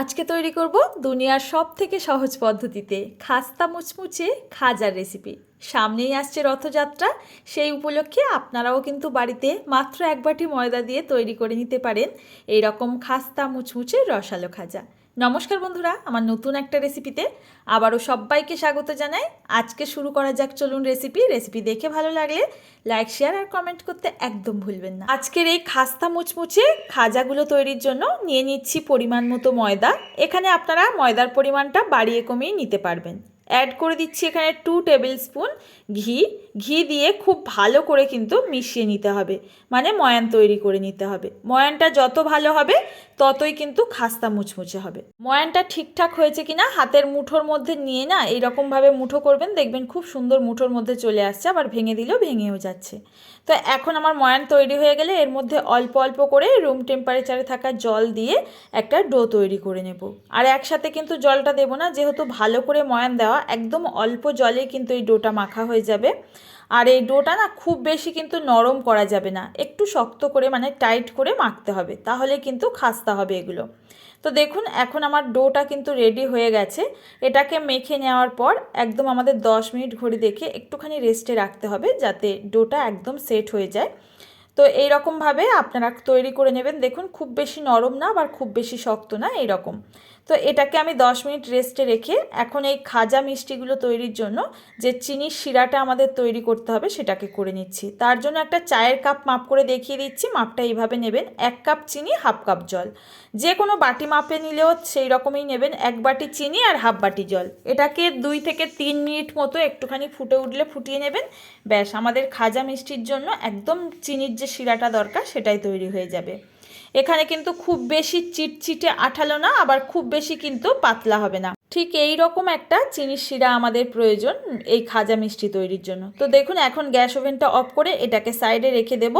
আজকে তৈরি করব দুনিয়ার সব থেকে সহজ পদ্ধতিতে খাস্তা মুচমুচে খাজার রেসিপি সামনেই আসছে রথযাত্রা, সেই উপলক্ষে আপনারাও কিন্তু বাড়িতে মাত্র এক বাটি ময়দা দিয়ে তৈরি করে নিতে পারেন। এই রকম খাস্তা মুচমুচে রসালো খাজা। নমস্কার বন্ধুরা, আমার নতুন একটা রেসিপিতে আবারও সবাইকে স্বাগত জানাই। আজকে শুরু করা যাক চলুন রেসিপি রেসিপি দেখে ভালো লাগলে লাইক শেয়ার আর কমেন্ট করতে একদম ভুলবেন না। আজকের এই খাস্তা মুচমুচে খাজাগুলো তৈরির জন্য নিয়ে নিচ্ছি পরিমাণ মতো ময়দা। এখানে আপনারা ময়দার পরিমাণটা বাড়িয়ে কমিয়ে নিতে পারবেন। অ্যাড করে দিচ্ছি এখানে টু টেবিল স্পুন ঘি। ঘি দিয়ে খুব ভালো করে কিন্তু মিশিয়ে নিতে হবে। মানে ময়ান তৈরি করে নিতে হবে। ময়ানটা যত ভালো হবে ততই কিন্তু খাস্তা মুচমুচে হবে। ময়ানটা ঠিকঠাক হয়েছে কিনা হাতের মুঠোর মধ্যে নিয়ে না এইরকমভাবে মুঠো করবেন, দেখবেন খুব সুন্দর মুঠোর মধ্যে চলে আসছে, আবার ভেঙে দিলেও ভেঙেও যাচ্ছে। তো এখন আমার ময়ান তৈরি হয়ে গেলে এর মধ্যে অল্প অল্প করে রুম টেম্পারেচারে থাকা জল দিয়ে একটা ডো তৈরি করে নেব। আর একসাথে কিন্তু জলটা দেবো না, যেহেতু ভালো করে ময়ান দেওয়া, একদম অল্প জলে কিন্তু এই ডোটা মাখা হয়ে যাবে। আর এই ডোটা না খুব বেশি কিন্তু নরম করা যাবে না, একটু শক্ত করে মানে টাইট করে মাখতে হবে, তাহলে কিন্তু খাস্তা হবে এগুলো। তো দেখুন, এখন আমার ডোটা কিন্তু রেডি হয়ে গেছে। এটাকে মেখে নেওয়ার পর একদম আমাদের 10 মিনিট ঘড়ি দেখে একটুখানি রেস্টে রাখতে হবে যাতে ডোটা একদম সেট হয়ে যায়। তো এই রকমভাবে আপনারা তৈরি করে নেবেন। দেখুন, খুব বেশি নরম না আবার খুব বেশি শক্ত না এই রকম তো এটাকে আমি 10 মিনিট রেস্টে রেখে এখন এই খাজা মিষ্টিগুলো তৈরির জন্য যে চিনির শিরাটা আমাদের তৈরি করতে হবে সেটাকে করে নিচ্ছি। তার জন্য একটা চায়ের কাপ মাপ করে দেখিয়ে দিচ্ছি। মাপটা এইভাবে নেবেন। এক কাপ চিনি হাফ কাপ জল। যে কোনো বাটি মাপে নিলেও সেই রকমই নেবেন। এক বাটি চিনি আর হাফ বাটি জল। এটাকে দুই থেকে তিন মিনিট মতো একটুখানি ফুটে উঠলে ফুটিয়ে নেবেন। ব্যাস, আমাদের খাজা মিষ্টির জন্য একদম চিনির যে শিরাটা দরকার সেটাই তৈরি হয়ে যাবে। এখানে কিন্তু খুব বেশি চিটচিটে আঠালো না, আবার খুব বেশি কিন্তু পাতলা হবে না। ঠিক এই রকম একটা চিনির শিরা আমাদের প্রয়োজন এই খাজা মিষ্টি তৈরির জন্য। তো দেখুন, এখন গ্যাস ওভেনটা অফ করে এটাকে সাইডে রেখে দেব,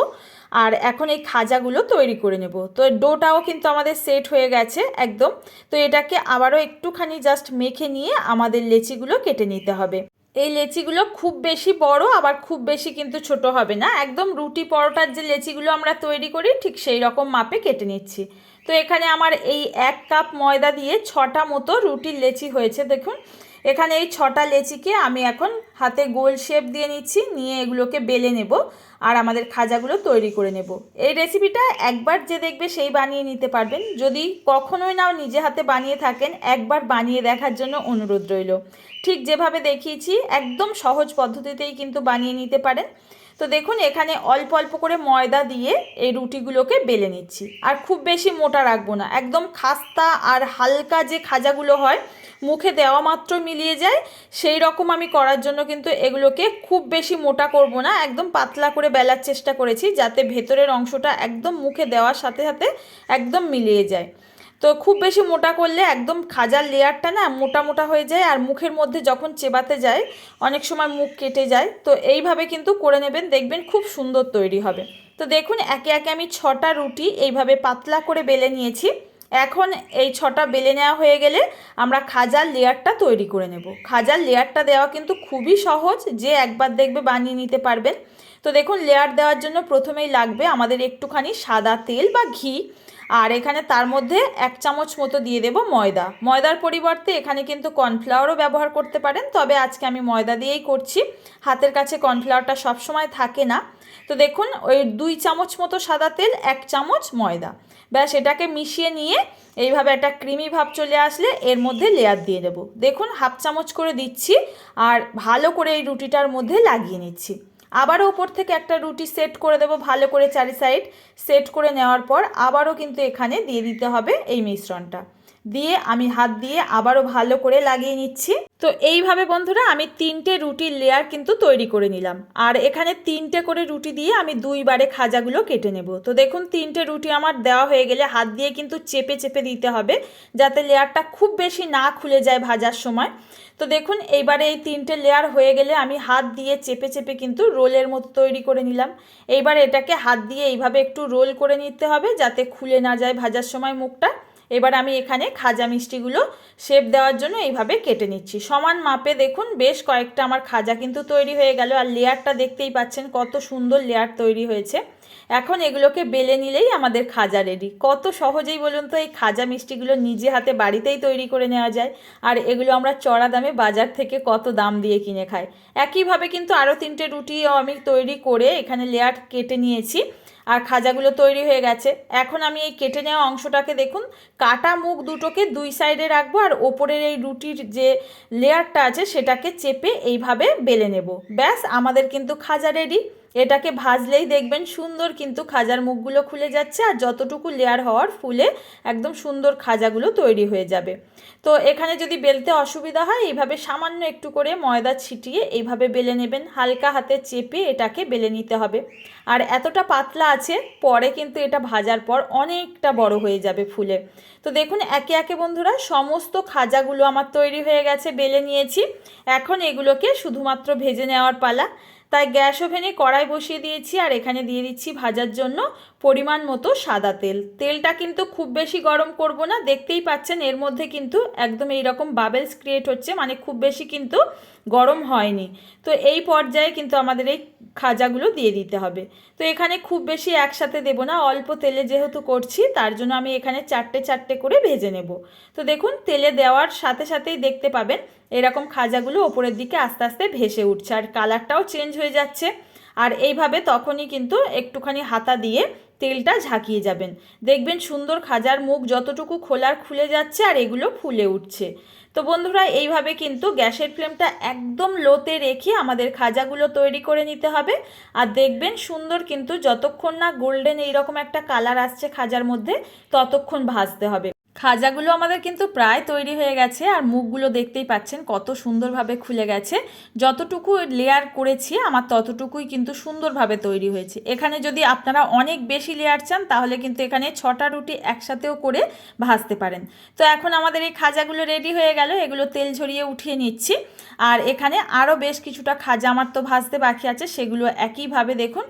আর এখন এই খাজাগুলো তৈরি করে নেব। তো ডোটাও কিন্তু আমাদের সেট হয়ে গেছে একদম। তো এটাকে আবারও একটুখানি জাস্ট মেখে নিয়ে আমাদের লেচিগুলো কেটে নিতে হবে। এই লেচিগুলো খুব বেশি বড়, আবার খুব বেশি কিন্তু ছোট হবে না। একদম রুটি পরোটার যে লেচিগুলো আমরা তৈরি করি, ঠিক সেই রকম মাপে কেটে নিচ্ছি। তো এখানে আমার এই এক কাপ ময়দা দিয়ে ছটা মতো রুটির লেচি হয়েছে, দেখুন। এখানে এই ছটা লেচিকে আমি এখন হাতে গোল শেপ দিয়ে নিচ্ছি, নিয়ে এগুলোকে বেলে নেব আর আমাদের খাজাগুলো তৈরি করে নেব। এই রেসিপিটা একবার যে দেখবে সেই বানিয়ে নিতে পারবেন। যদি কখনোই নাও নিজে হাতে বানিয়ে থাকেন, একবার বানিয়ে দেখার জন্য অনুরোধ রইল। ঠিক যেভাবে দেখিয়েছি, একদম সহজ পদ্ধতিতেই কিন্তু বানিয়ে নিতে পারেন। তো দেখুন, এখানে অল্প অল্প করে ময়দা দিয়ে এই রুটিগুলোকে বেলে নিচ্ছি। আর খুব বেশি মোটা রাখব না, একদম খাস্তা আর হালকা যে খাজাগুলো হয়, মুখে দেওয়া মাত্র মিলিয়ে যায়, সেই রকম আমি করার জন্য কিন্তু এগুলোকে খুব বেশি মোটা করব না, একদম পাতলা করে বেলার চেষ্টা করেছি, যাতে ভেতরের অংশটা একদম মুখে দেওয়ার সাথে সাথে একদম মিলিয়ে যায়। তো খুব বেশি মোটা করলে একদম খাজার লেয়ারটা না মোটা মোটা হয়ে যায় আর মুখের মধ্যে যখন চেবাতে যায়, অনেক সময় মুখ কেটে যায়। তো এইভাবে কিন্তু করে নেবেন, দেখবেন খুব সুন্দর তৈরি হবে। তো দেখুন, একে একে আমি ছটা রুটি এইভাবে পাতলা করে বেলে নিয়েছি। এখন এই ছটা বেলে নেওয়া হয়ে গেলে আমরা খাজার লেয়ারটা তৈরি করে নেব। খাজার লেয়ারটা দেওয়া কিন্তু খুবই সহজ, যে একবার দেখবে বানিয়ে নিতে পারবেন। তো দেখুন, লেয়ার দেওয়ার জন্য প্রথমেই লাগবে আমাদের একটুখানি সাদা তেল বা ঘি। আর এখানে তার মধ্যে এক চামচ মতো দিয়ে দেব ময়দা। ময়দার পরিবর্তে এখানে কিন্তু কর্নফ্লাওয়ারও ব্যবহার করতে পারেন, তবে আজকে আমি ময়দা দিয়েই করছি। হাতের কাছে কর্নফ্লাওয়ারটা সবসময় থাকে না। তো দেখুন, ওই দুই চামচ মতো সাদা তেল, এক চামচ ময়দা। ব্যাস, এটাকে মিশিয়ে নিয়ে এইভাবে একটা ক্রিমি ভাব চলে আসলে এর মধ্যে লেয়ার দিয়ে দেবো। দেখুন, হাফ চামচ করে দিচ্ছি আর ভালো করে এই রুটিটার মধ্যে লাগিয়ে নিচ্ছি। আবারও উপর থেকে একটা রুটি সেট করে দেবো, ভালো করে চারি সাইড সেট করে নেওয়ার পর আবারও কিন্তু এখানে দিয়ে দিতে হবে এই মিশ্রণটা। দিয়ে আমি হাত দিয়ে আবারও ভালো করে লাগিয়ে নিচ্ছি। তো এইভাবে বন্ধুরা আমি তিনটে রুটির লেয়ার কিন্তু তৈরি করে নিলাম। আর এখানে তিনটে করে রুটি দিয়ে আমি দুইবারে খাজাগুলো কেটে নেব। তো দেখুন, তিনটে রুটি আমার দেওয়া হয়ে গেলে হাত দিয়ে কিন্তু চেপে চেপে দিতে হবে যাতে লেয়ারটা খুব বেশি না খুলে যায় ভাজার সময়। তো দেখুন, এইবারে এই তিনটে লেয়ার হয়ে গেলে আমি হাত দিয়ে চেপে চেপে কিন্তু রোলের মতো তৈরি করে নিলাম। এইবার এটাকে হাত দিয়ে এইভাবে একটু রোল করে নিতে হবে যাতে খুলে না যায় ভাজার সময় মুখটা। এবার আমি এখানে খাজা মিষ্টিগুলো শেপ দেওয়ার জন্য এইভাবে কেটে নিচ্ছি। সমান মাপে দেখুন বেশ কয়েকটা আমার খাজা কিন্তু তৈরি হয়ে গেল আর লেয়ারটা দেখতেই পাচ্ছেন কত সুন্দর লেয়ার তৈরি হয়েছে। এখন এগুলোকে বেলে নিলেই আমাদের খাজা রেডি কত সহজেই বলুন তো এই খাজা মিষ্টিগুলো নিজে হাতে বাড়িতেই তৈরি করে নেওয়া যায় আর এগুলো আমরা চড়া দামে বাজার থেকে কত দাম দিয়ে কিনে খাই। একইভাবে কিন্তু আরও তিনটে রুটিও আমি তৈরি করে এখানে লেয়ার কেটে নিয়েছি। আর খাজাগুলো তৈরি হয়ে গেছে। এখন আমি এই কেটে নেওয়া অংশটাকে দেখুন, কাটা মুখ দুটোকে দুই সাইডে রাখব আর ওপরের এই রুটির যে লেয়ারটা আছে সেটাকে চেপে এইভাবে বেলে নেব। ব্যাস, আমাদের কিন্তু খাজা রেডি এটাকে ভাজলেই দেখবেন সুন্দর কিন্তু খাজার মুখগুলো খুলে যাচ্ছে আর যতটুকু লেয়ার হওয়ার ফুলে একদম সুন্দর খাজাগুলো তৈরি হয়ে যাবে। তো এখানে যদি বেলতে অসুবিধা হয়, এইভাবে সামান্য একটু করে ময়দা ছিটিয়ে এইভাবে বেলে নেবেন। হালকা হাতে চেপে এটাকে বেলে নিতে হবে। আর এতটা পাতলা আছে, পরে কিন্তু এটা ভাজার পর অনেকটা বড় হয়ে যাবে ফুলে। তো দেখুন, একে একে বন্ধুরা সমস্ত খাজাগুলো আমার তৈরি হয়ে গেছে, বেলে নিয়েছি। এখন এগুলোকে শুধুমাত্র ভেজে নেওয়ার পালা। তাই গ্যাস ওভেনে কড়াই বসিয়ে দিয়েছি আর এখানে দিয়ে দিচ্ছি ভাজার জন্য পরিমাণ মতো সাদা তেল। তেলটা কিন্তু খুব বেশি গরম করব না, দেখতেই পাচ্ছেন এর মধ্যে কিন্তু একদম এই রকম বাবেলস ক্রিয়েট হচ্ছে মানে খুব বেশি কিন্তু গরম হয়নি। তো এই পর্যায়ে কিন্তু আমাদের এই খাজাগুলো দিয়ে দিতে হবে। তো এখানে খুব বেশি একসাথে দেব না, অল্প তেলে যেহেতু করছি, তার জন্য আমি এখানে চারটে চারটে করে ভেজে নেব। তো দেখুন, তেলে দেওয়ার সাথে সাথেই দেখতে পাবেন এরকম খাজাগুলো ওপরের দিকে আস্তে আস্তে ভেসে উঠছে আর কালারটাও চেঞ্জ হয়ে যাচ্ছে। আর এইভাবে তখনই কিন্তু একটুখানি হাতা দিয়ে তেলটা ঝাঁকিয়ে যাবেন। দেখবেন সুন্দর খাজার মুখ যতটুকু খোলার খুলে যাচ্ছে আর এগুলো ফুলে উঠছে। তো বন্ধুরা, এইভাবে কিন্তু গ্যাসের ফ্লেমটা একদম লোতে রেখে আমাদের খাজাগুলো তৈরি করে নিতে হবে। আর দেখবেন সুন্দর কিন্তু যতক্ষণ না গোল্ডেন এইরকম একটা কালার আসছে খাজার মধ্যে, ততক্ষণ ভাজতে হবে। খাজাগুলো আমাদের কিন্তু প্রায় তৈরি হয়ে গেছে আর মুখগুলো দেখতেই পাচ্ছেন কত সুন্দরভাবে খুলে গেছে। যতটুকু লেয়ার করেছি, আমার ততটুকুই কিন্তু সুন্দরভাবে তৈরি হয়েছে। এখানে যদি আপনারা অনেক বেশি লেয়ার চান, তাহলে কিন্তু এখানে ছটা রুটি একসাথেও করে ভাজতে পারেন। তো এখন আমাদের এই খাজাগুলো রেডি হয়ে গেল, এগুলো তেল ঝরিয়ে উঠিয়ে নিচ্ছি। আর এখানে আরও বেশ কিছুটা খাজা আমার তো ভাজতে বাকি আছে, সেগুলো একইভাবে দেখুন,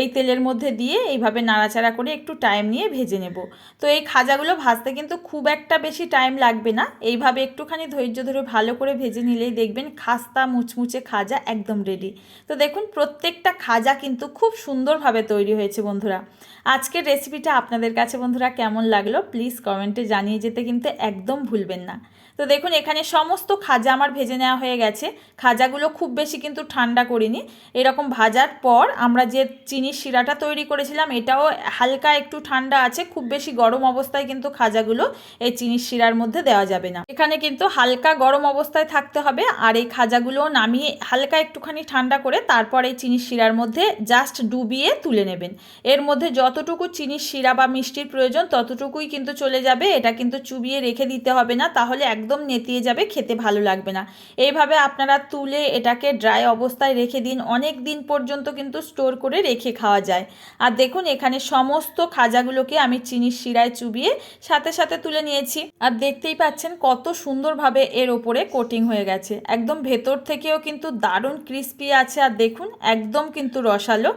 এই তেলের মধ্যে দিয়ে এইভাবে নাড়াচাড়া করে একটু টাইম নিয়ে ভেজে নেব। তো এই খাজাগুলো ভাজতে কিন্তু খুব একটা বেশি টাইম লাগবে না। এইভাবে একটুখানি ধৈর্য ধরে ভালো করে ভেজে নিলেই দেখবেন খাস্তা মুচমুচে খাজা একদম রেডি তো দেখুন, প্রত্যেকটা খাজা কিন্তু খুব সুন্দরভাবে তৈরি হয়েছে বন্ধুরা। আজকের রেসিপিটা আপনাদের কাছে বন্ধুরা কেমন লাগল প্লিজ কমেন্টে জানিয়ে যেতে কিন্তু একদম ভুলবেন না। তো দেখুন, এখানে সমস্ত খাজা আমার ভেজে নেওয়া হয়ে গেছে। খাজাগুলো খুব বেশি কিন্তু ঠান্ডা করিনি। এরকম ভাজার পর আমরা যে চিনির শিরাটা তৈরি করেছিলাম, এটাও হালকা একটু ঠান্ডা আছে, খুব বেশি গরম অবস্থায় কিন্তু খাজাগুলো এই চিনির শিরার মধ্যে দেওয়া যাবে না। এখানে কিন্তু হালকা গরম অবস্থায় থাকতে হবে আর এই খাজাগুলো নামিয়ে হালকা একটুখানি ঠান্ডা করে তারপর এই চিনির শিরার মধ্যে জাস্ট ডুবিয়ে তুলে নেবেন। এর মধ্যে যতটুকু চিনির শিরা বা মিষ্টির প্রয়োজন, ততটুকুই কিন্তু চলে যাবে। এটা কিন্তু চুবিয়ে রেখে দিতে হবে না, তাহলে একদম নেতিয়ে যাবে, খেতে ভালো লাগবে না। এইভাবে আপনারা তুলে এটাকে ড্রাই অবস্থায় রেখে দিন। অনেক দিন পর্যন্ত কিন্তু স্টোর করে রেখে খাওয়া যায়। আর দেখুন, এখানে সমস্ত খাজাগুলোকে আমি চিনির শিরায় চুবিয়ে সাথে সাথে তুলে নিয়েছি। আর দেখতেই পাচ্ছেন, কত সুন্দরভাবে এর ওপরে কোটিং হয়ে গেছে। একদম ভেতর থেকেও কিন্তু দারুণ ক্রিস্পি আছে। আর দেখুন, একদম কিন্তু রসালো।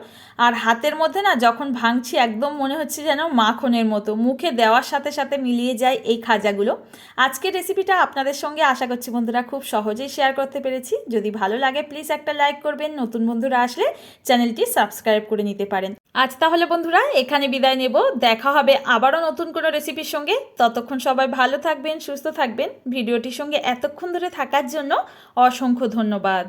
আর হাতের মধ্যে না, যখন ভাঙছি একদম মনে হচ্ছে যেন মাখনের মতো। মুখে দেওয়ার সাথে সাথে মিলিয়ে যায় এই খাজাগুলো। আজকের রেসিপিটা আপনাদের সঙ্গে আশা করছি বন্ধুরা খুব সহজেই শেয়ার করতে পেরেছি। যদি ভালো লাগে, প্লিজ একটা লাইক করবেন। নতুন বন্ধুরা আসলে চ্যানেলটি সাবস্ক্রাইব করে নিতে পারেন। আজ তাহলে বন্ধুরা, এখানে বিদায় নেব। দেখা হবে আবারও নতুন কোনো রেসিপির সঙ্গে। ততক্ষণ সবাই ভালো থাকবেন, সুস্থ থাকবেন। ভিডিওটির সঙ্গে এতক্ষণ ধরে থাকার জন্য অসংখ্য ধন্যবাদ।